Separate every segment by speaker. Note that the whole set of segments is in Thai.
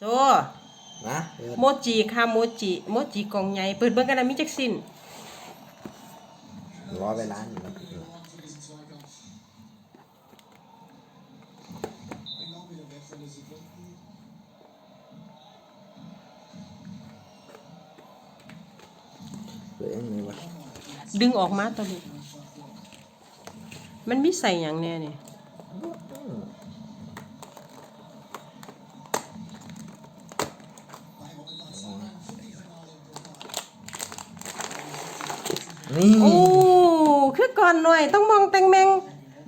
Speaker 1: โซ
Speaker 2: นะเปิด
Speaker 1: โมจิค่ะโมจิโมจิกล่องใหญ่เปิดเบิ่งกันนะมีจักสิ้น
Speaker 2: รอเวลาหนึ่งนาทีเปิดยังไงวะ
Speaker 1: ดึงออกมาตัวนี้มันมีใส่หยังแน่นี่
Speaker 2: นี่
Speaker 1: โอ้คือก่อนหน่อยต้องมองแตงแมง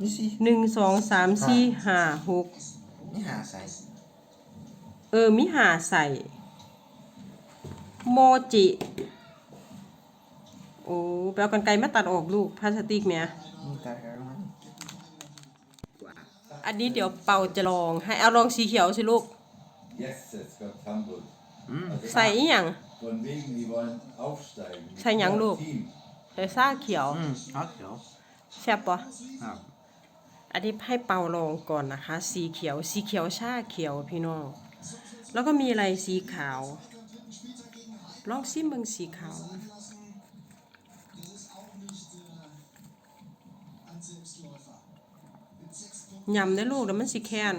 Speaker 2: นี่สิ
Speaker 1: หนึ่งสองสามสี่ห้าหก
Speaker 2: นี่หาใส่
Speaker 1: เออมีหาใส่ โมจิ โอ้ไปเอากันไกลมาตัดออกลูกพลาสติกเนี่ย
Speaker 2: นี่ตากันมัน
Speaker 1: อันนี้เดี๋ยวเป่าจะลองให้เอาลองสีเขียวสิลูก
Speaker 3: Yes, it's got Hamburg.
Speaker 2: อืม
Speaker 3: Also
Speaker 1: ใส่อีหยัง
Speaker 3: von wegen, die wollen aufsteigen. Mit
Speaker 1: Sei Yang Lu.
Speaker 3: Team.
Speaker 1: ใส่ซ่าเขียว
Speaker 2: อืมเอาเขียว
Speaker 1: แซ่บปะ
Speaker 2: ครับ
Speaker 1: อันนี้ให้เป่าลองก่อนนะคะ สีเขียว สีเขียวชาเขียวพี่น้อง แล้วก็มีอะไรสีขาว ลองซิมเบิงสีขาว ยำได้ลูกแล้วมันสิแค้น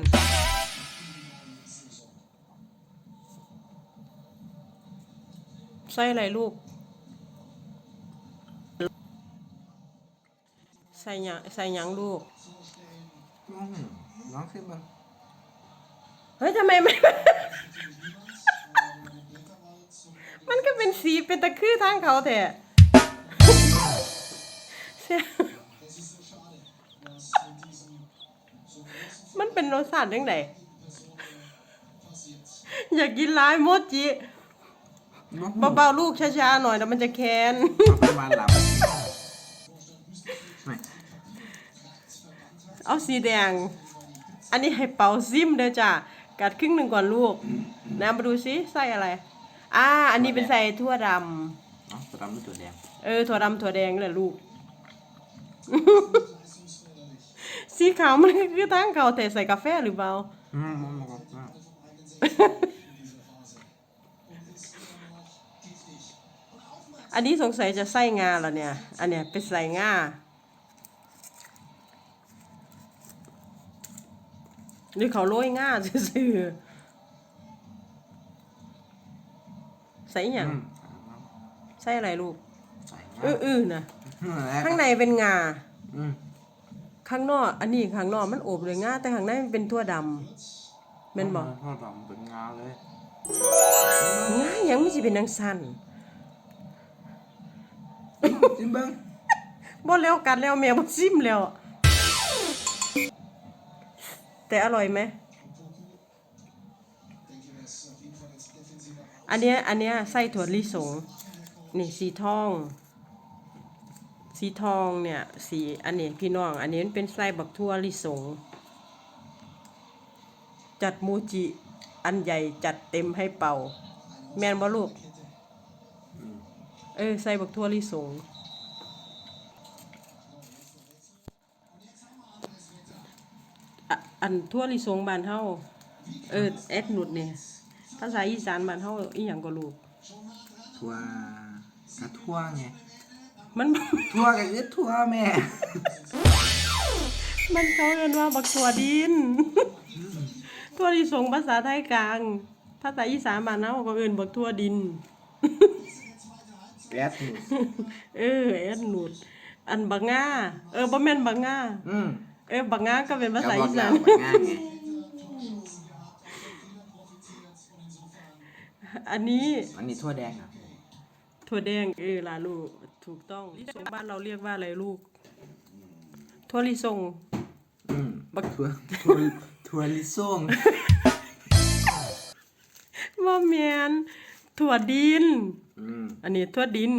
Speaker 1: ใส่อะไรลูก ใส่หยังใส่หยังลูก
Speaker 2: อืมลองสิมัน
Speaker 1: เฮ้ยทำไมมันมันก็เป็นสีเป็นตะคือทางเขาแต่เสียมันเป็นรสชาติยังไงอยากกินร้ายโมจิเบาๆลูกช้าๆหน่อยแล้วมันจะแค้น
Speaker 2: ประมาณหลับ
Speaker 1: เอาสีแดง อันนี้ให้เป่าซิมเด้อจ้ะ กัดครึ่งหนึ่งก่อนลูกนะมาดูซิใส่อะไร อ่า อันนี้เป็นใส่ถั่วด
Speaker 2: เอ้าตัวดำหรือตัวแดงำ
Speaker 1: เออ ถั่วดำถั่วแดงแหละลูก สีขาวมันคือทั้งเขาแต่ใส่กาแฟหรือเปล่า
Speaker 2: อืมมันก็อะ
Speaker 1: อันนี้สงสัยจะใส่งาแล้วเนี่ย อันเนี้ยเป็นใส่งา หรือเขาโรยงาซื่อๆใส่อหย่าง
Speaker 2: อืม
Speaker 1: ใส่อะไรลูก
Speaker 2: ใส่
Speaker 1: อื้อๆนะ
Speaker 2: อืม
Speaker 1: ข้างในเป็นงา
Speaker 2: อืม
Speaker 1: ข้างนอก อันนี้ข้างนอกมันโอบเลยงาแต่ข้างในมันเป็นทั่วดำแม่นบอก
Speaker 2: ทอดดำเป็นงาเลย
Speaker 1: งายังไม่สิเป็นนางสัน
Speaker 2: จิ้มเบิ้ง
Speaker 1: บ่แล้วกัดแล้วแมวบ่ซิมแล้ว แต่อร่อยไหมอันเนี้ยอันเนี้ยไส้ถั่วลิสงนี่สีทอง สีทองเนี่ยสีอันนี้พี่น้อง อันนี้มันเป็นไส้บักทั่วลิสง จัดมูจิอันใหญ่จัดเต็มให้เป่า แมนบ่ลูก เออใส่บักทั่วลิสง อะอันทั่วลิสงบ้านเฮาเออแอดหนุดเนี่ยภาษาอีสานบ้านเฮาอีหยังก็รู้
Speaker 2: ทั่วกระทั่วไง
Speaker 1: มัน
Speaker 2: ทั่วกับยึดทั่วแม่
Speaker 1: มันเขาเรียนว่าบักถั่วดินทั่วลิสงภาษาไทยกลาง ภาษาอีสานบ้านเฮาก็เอิ้นบักทั่วดิน
Speaker 2: แก๊สหนู
Speaker 1: เออแอดหนุดอันบักง่าเออบ่แม่นบักง่า
Speaker 2: อืม
Speaker 1: เออบักง่าก็เป็นภาษาอีสาน
Speaker 2: ก็บอกแล้วว่าง่ายไง
Speaker 1: อันนี้
Speaker 2: อันนี้ทั่วแดงอะ
Speaker 1: ถั่วแดงเออล่ะลูกถูกต้องลิสงบ้านเราเรียกว่าอะไรลูกถั่วลิสง
Speaker 2: อืม
Speaker 1: บัก
Speaker 2: ทั่วทั่วทั่วลิซ่ง
Speaker 1: ว่าแมนถั่วดิน
Speaker 2: อืม
Speaker 1: อันนี้ถั่วดิน